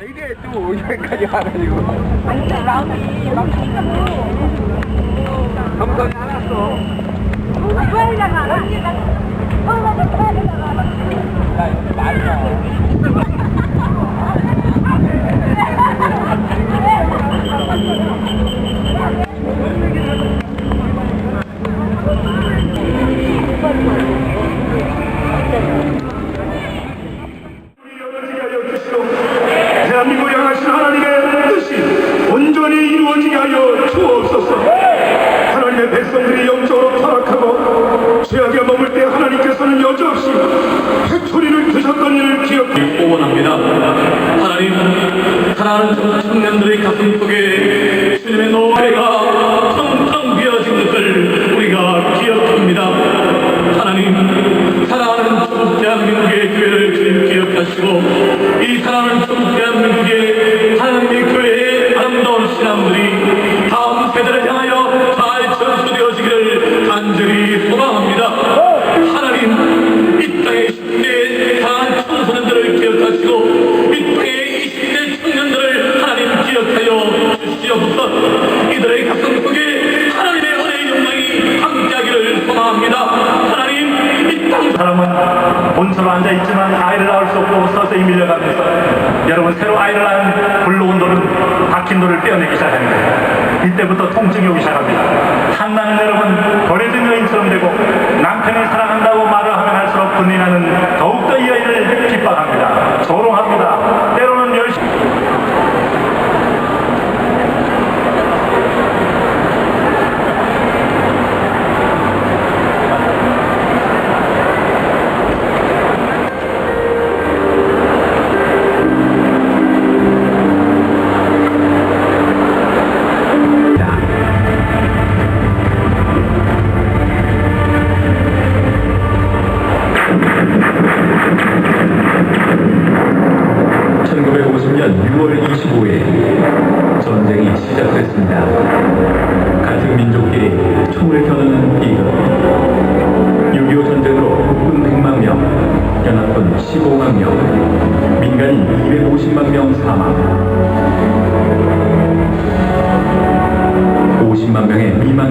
왜 이래 또 여기까지 와가지고. 아니 마음이 막 감사하고 감사하지 않았어 빨리 나가 언니 나 처음에 빨리 나가 나 여기 말이야. 백성들이 영적으로 타락하고 죄악에 머물 때 하나님께서는 여지없이 해초리를 드셨던 일을 기억해 오원합니다. 하나님, 사랑하는 청년들의 가슴 속에 주님의 노래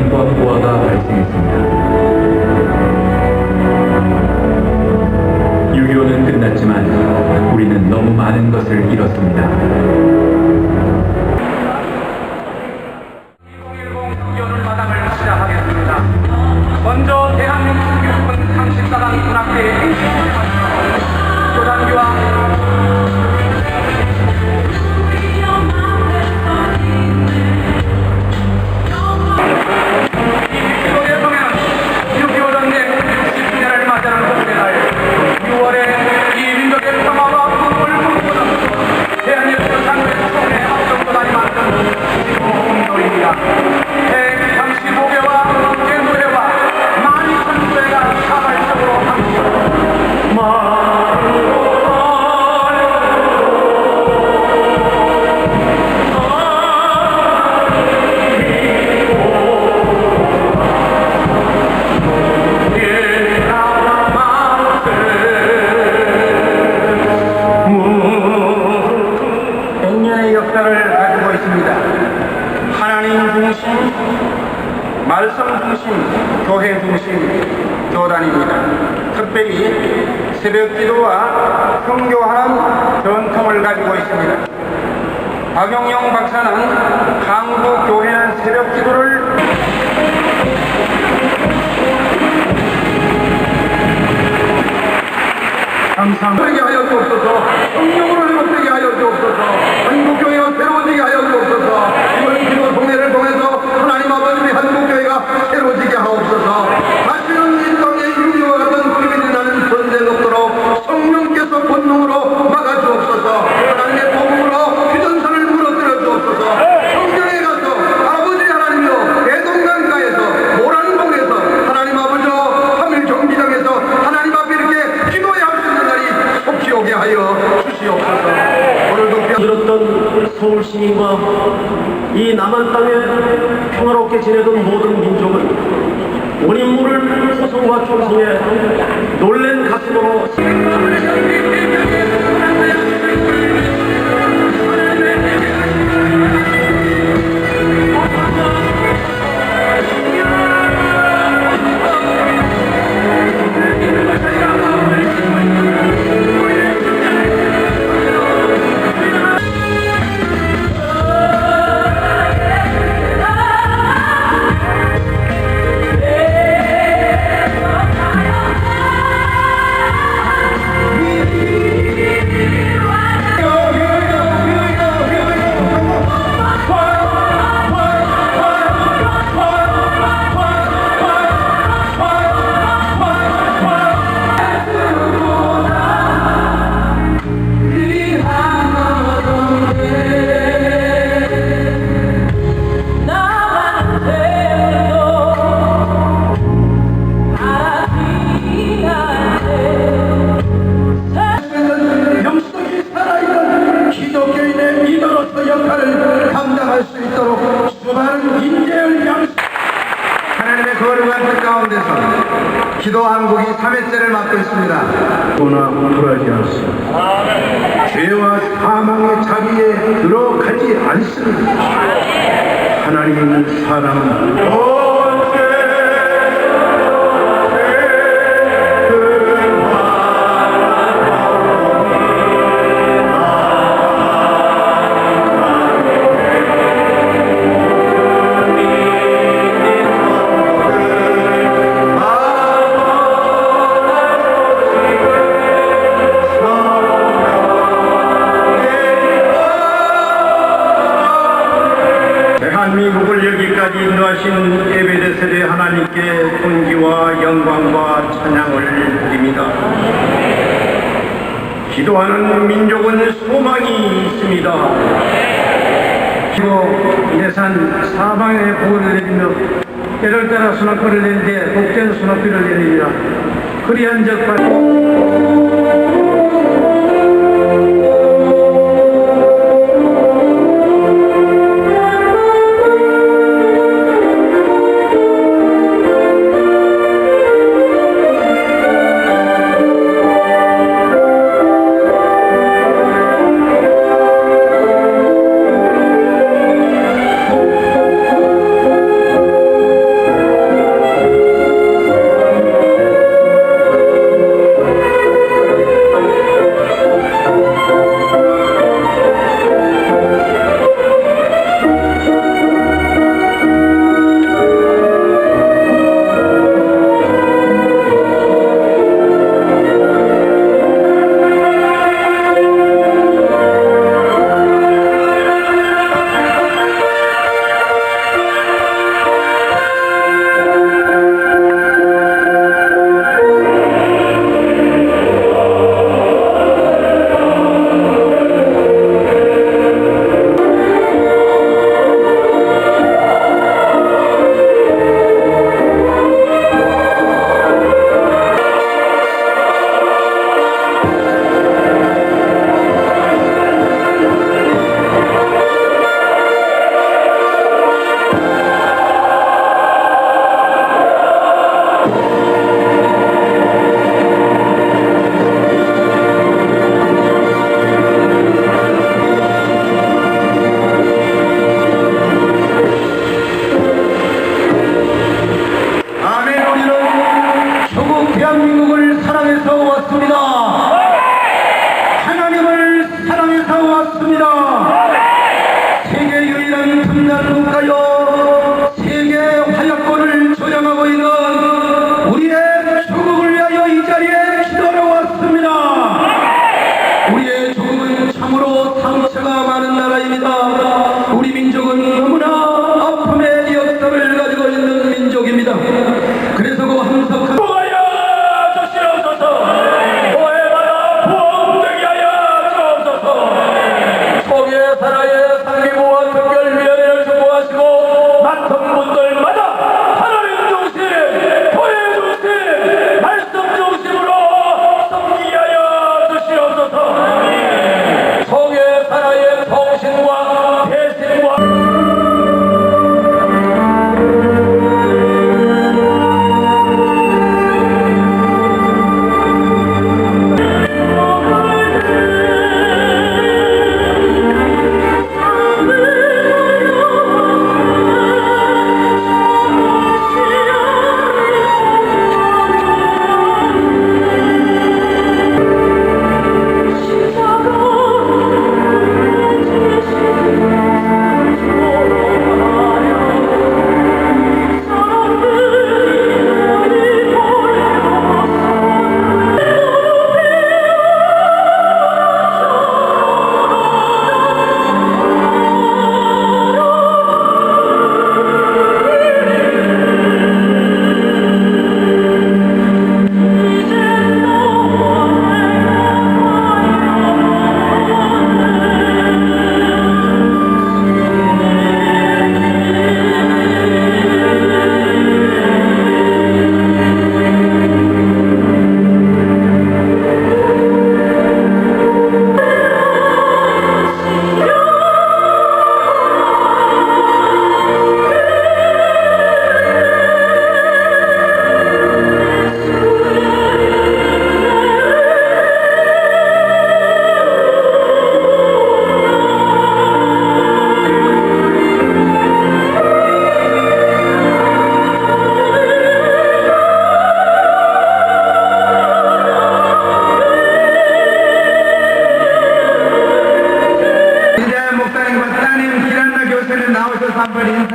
인권 보호가 발생했습니다. 6.25는 끝났지만 우리는 너무 많은 것을 잃었습니다. 또 한국이 3회째를 맞고 있습니다. 또나 불하지 않습니다. 죄와 사망의 자리에 들어가지 않습니다. 하나님은 사랑합니다. 기도하는 민족은 소망이 있습니다. 그리고 예산 사방에 보고를 내리며 때를 따라 수납비를 내는데 복된 수납비를 내립니다. 그리한 적 아멘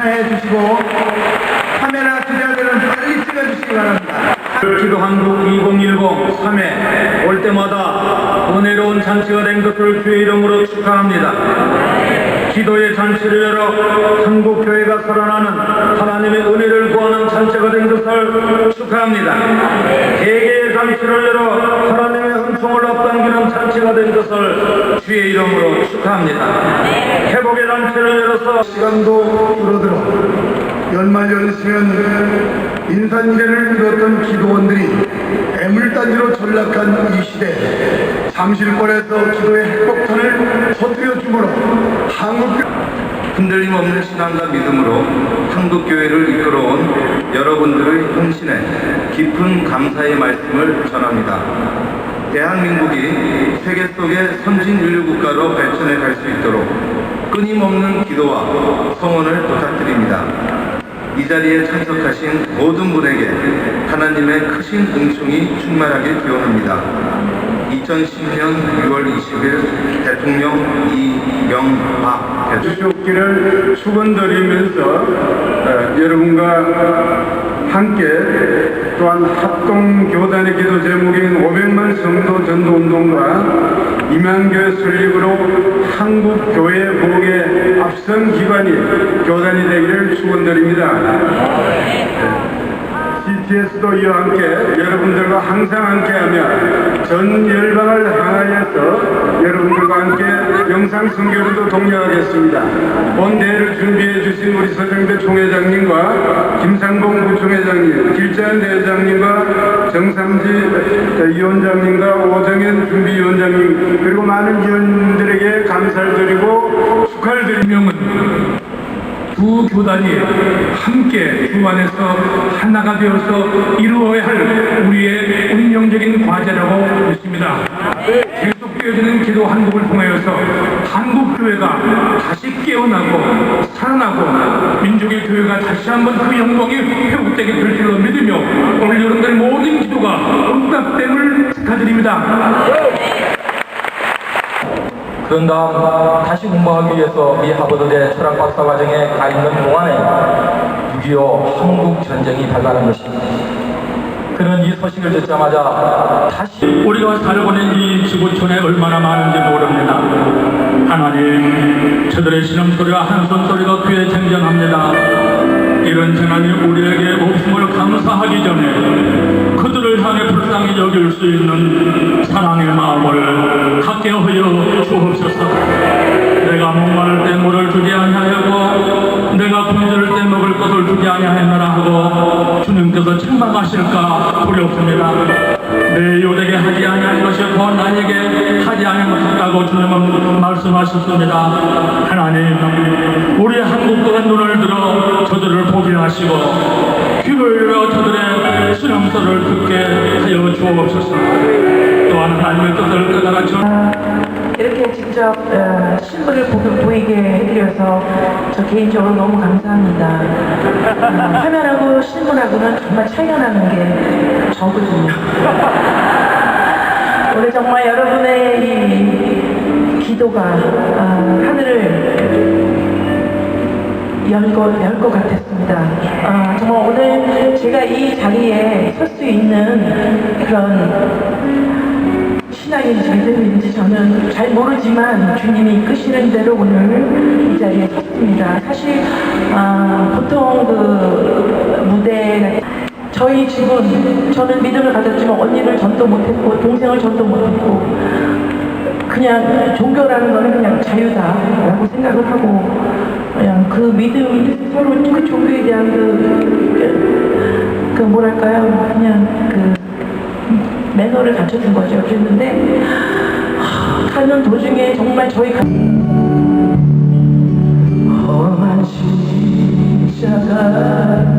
참여해 주시고 카메라 기자들은 빨리 찍어주시기 바랍니다. 기도 한국 2010 3회 올 때마다 은혜로운 잔치가 된 것을 주의 이름으로 축하합니다. 기도의 잔치를 열어 한국 교회가 살아나는 하나님의 은혜를 구하는 잔치가 된 것을 축하합니다. 열어 하나님의 은총을 앞당기는 잔치가 된 것을 주의 이름으로 축하합니다. 회복의 잔치를 열어서 시간도 줄어들어 연말 연시면 인산계를 이뤘던 기도원들이 애물단지로 전락한 이 시대 잠실권에서 기도의 핵폭탄을 터뜨려 주므로 한국 흔들림 없는 신앙과 믿음으로 한국교회를 이끌어온 여러분들의 헌신에 깊은 감사의 말씀을 전합니다. 대한민국이 세계 속의 선진 인류 국가로 발전해 갈 수 있도록 끊임없는 기도와 성원을 부탁드립니다. 이 자리에 참석하신 모든 분에게 하나님의 크신 은총이 충만하길 기원합니다. 2010년 6월 20일 대통령 이영박 대통령 주시옵기를 축원드리면서 어, 여러분과 함께 또한 합동 교단의 기도 제목인 500만 성도 전도 운동과 임양교회 설립으로 한국 교회 복의 앞선 기관이 교단이 되기를 축원드립니다. CTS도 이와 함께 여러분들과 항상 함께하며 전 열방을 향하여서 여러분들과 함께 영상 선교로도 동료하겠습니다. 본 대회를 준비해 주신 우리 서정대 총회장님과 김상봉 부총회장님, 길자연 대회장님과 정삼지 위원장님과 오정현 준비위원장님 그리고 많은 위원들에게 감사를 드리고 축하를 드리명은 두 교단이 함께 주 안에서 하나가 되어서 이루어야 할 우리의 운명적인 과제라고 믿습니다. 계속되어지는 기도 한국을 통하여서 한국 교회가 다시 깨어나고 살아나고 민족의 교회가 다시 한번 그 영광이 회복되게 될 줄로 믿으며 오늘 여러분들 모든 기도가 응답됨을 축하드립니다. 그런 다음 다시 공부하기 위해서 미 하버드대 철학 박사 과정에 가 있는 동안에 6.25 한국 전쟁이 발발한 것입니다. 그는 이 소식을 듣자마자 다시 우리가 살아보낸 이 지구촌에 얼마나 많은지 모릅니다. 하나님, 저들의 신음소리와 한숨소리가 귀에 쟁쟁합니다. 이런 재난이 우리에게 없음을 감사하기 전에 그들을 향해 불쌍히 여길 수 있는 사랑의 마음을 갖게 하여 주옵소서. 내가 목마를 때 물을 주지 아니하였고 내가 굶주릴 때 먹을 것을 주지 아니하였느라 하고 주님께서 책망하실까 두렵습니다. 내 요대게 하지 아니한 것이 곧 나에게 하지 아니한 것 같다고 주님은 말씀하셨습니다. 하나님, 우리 한국국의 눈을 들어 저들을 보게 하시고 귀를 열어 저들의 수렴소를 듣게 하여 주옵소서. 또한 하나님의 뜻을 깨달아 주 이렇게 직접 어, 신부를 보, 보이게 해드려서 저 개인적으로 너무 감사합니다. 어, 화면하고 신문하고는 정말 차이가 나는 게 저거든요. 오늘 정말 여러분의 이 기도가 어, 하늘을 열고 열것 같았습니다. 아, 정말 오늘 제가 이 자리에 설 수 있는 그런 신앙이 잘 되고 있는지 저는 잘 모르지만 주님이 이끄시는 대로 오늘 이 자리에 섰습니다. 사실 아, 보통 그 무대 저희 집은 저는 믿음을 가졌지만 언니를 전도 못했고 동생을 전도 못했고 그냥 종교라는 거는 그냥 자유다라고 생각을 하고 그냥 그 믿음 서로 그 종교에 대한 그, 그, 그 뭐랄까요 그냥 그 매너를 갖춰준 거죠. 그랬는데 하, 가는 도중에 정말 저희 가... 험한 내가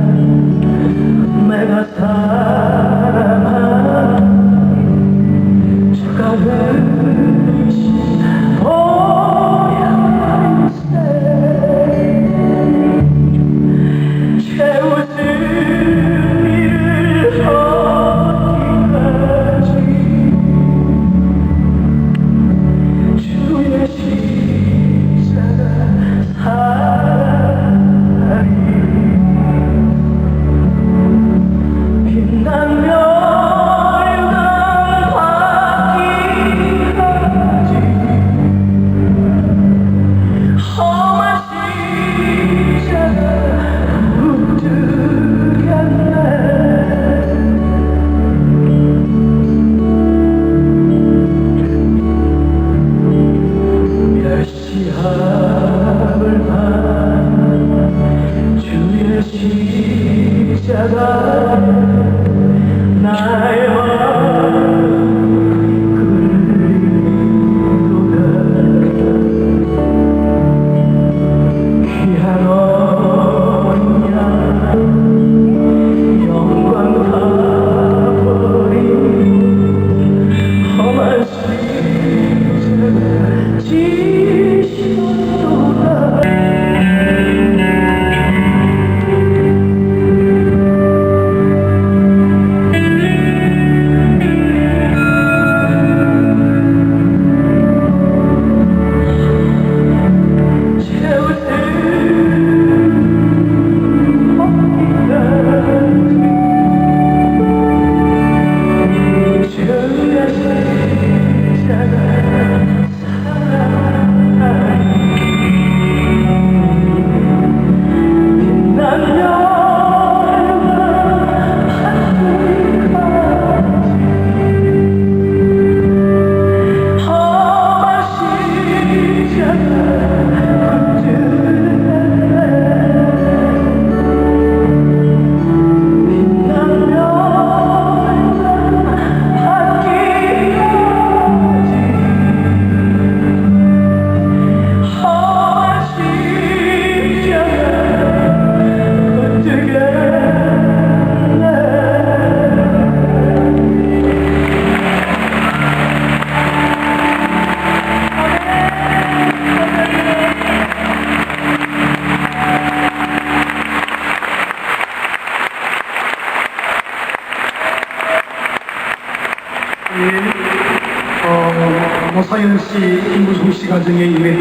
中间一位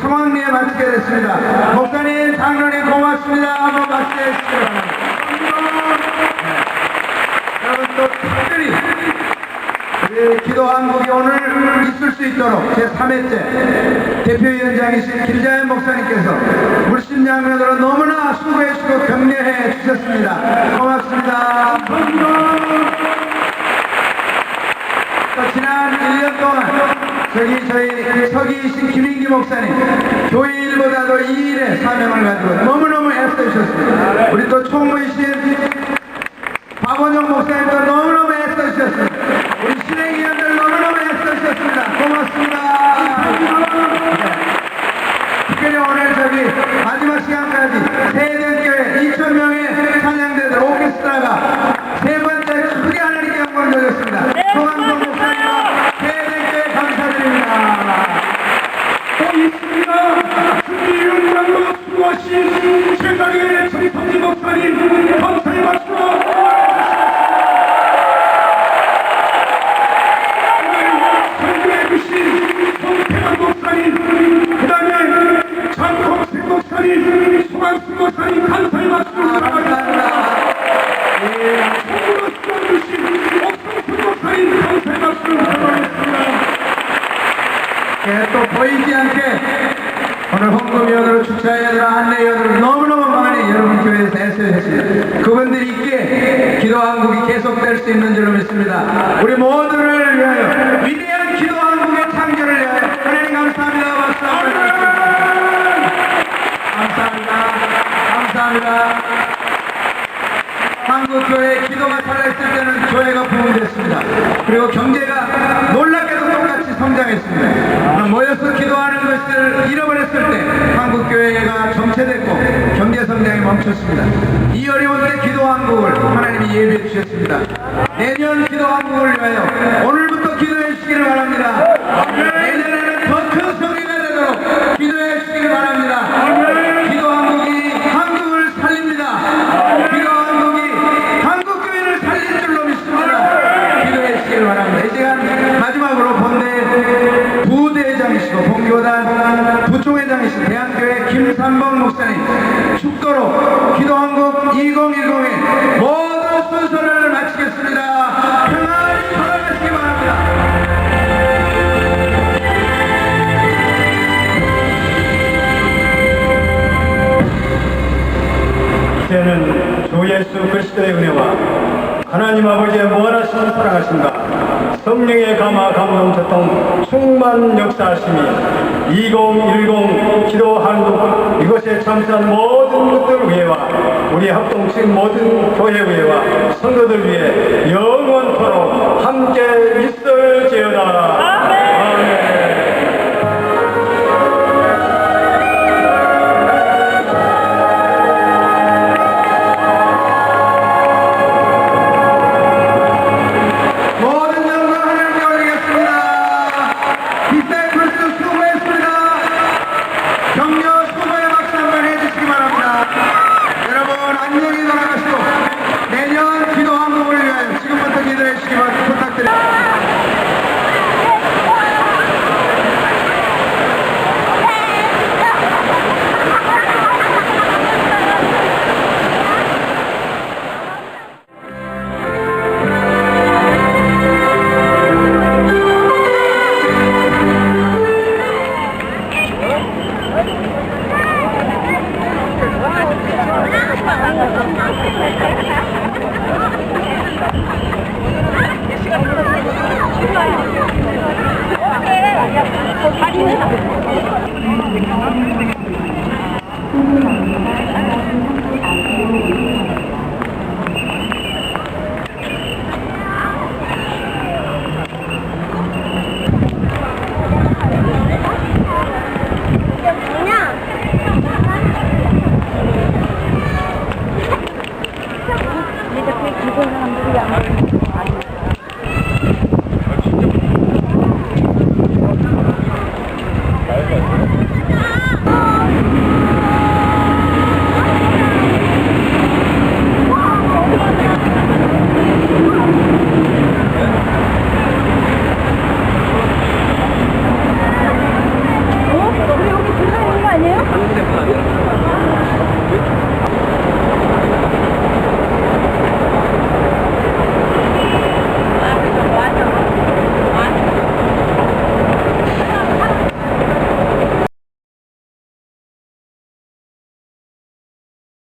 상황리에 마치게 됐습니다. 목사님, 장로님 고맙습니다. 한번 박수해 주시기 바랍니다. 네. 여러분 또 특별히 기도 한국이 오늘 있을 수 있도록 제3회째 대표위원장이신 김자연 목사님께서 물심양면으로 너무나 수고해 주고 격려해 주셨습니다. 고맙습니다. 지난 1년 동안 저기 저희 그 서기신 김인기 목사님 교회 일보다 도이 일에 사명을 가지고 너무너무 애써주셨습니다. 우리 또 총무이신 박원영 목사님도 너무너무 애써주셨습니다. 우리 실행위원들 너무너무 애써주셨습니다. 고맙습니다. 네. 특별히 오늘 저기 마지막 시간까지 감사합니다. 한국 교회 기도가 살아있을 때는 교회가 부흥됐습니다. 그리고 경제가 놀랍게도 똑같이 성장했습니다. 모여서 기도하는 것을 잃어버렸을 때 한국 교회가 정체됐고 경제 성장이 멈췄습니다. 이 어려운 때 기도 한국을 하나님이 예비해 주셨습니다. 내년 기도 한국을 위하여 오늘부터 기도해 주시기를 바랍니다. 성령의 감화 감동 교통 충만 역사하심이 2010 기도 한국 이것에 참여한 모든 것들 위해와 우리 합동식 모든 교회 위해와 성도들 위해 영원토록 함께 있을지어다.